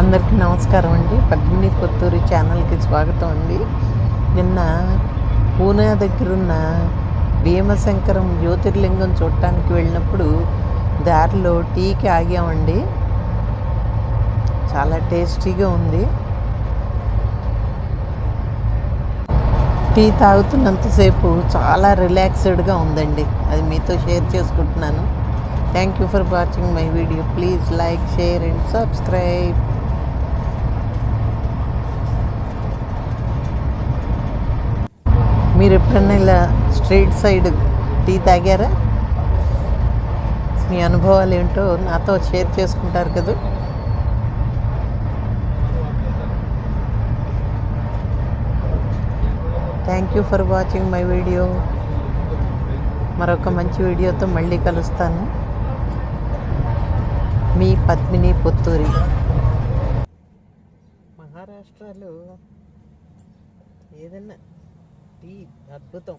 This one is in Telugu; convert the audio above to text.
అందరికీ నమస్కారం అండి. పద్మిని కొత్తూరి ఛానల్కి స్వాగతం అండి. నిన్న పూనా దగ్గరున్న భీమశంకరం జ్యోతిర్లింగం చూడటానికి వెళ్ళినప్పుడు దారిలో టీకి ఆగామండి చాలా టేస్టీగా ఉంది. టీ తాగుతున్నంతసేపు చాలా రిలాక్స్డ్గా ఉందండి. అది మీతో షేర్ చేసుకుంటున్నాను. Thank you for watching my video please like share and subscribe మీరు ఎప్పుడన్నా ఇలా స్ట్రీట్ సైడ్ టీ తాగారా? మీ అనుభవాలు ఏంటో నాతో షేర్ చేసుకుంటారు కదా. Thank you for watching my video మరొక మంచి వీడియోతో మళ్ళీ కలుస్తాను. మీ పద్మిని పుత్తూరి. మహారాష్ట్రలో ఏదన్నా అద్భుతం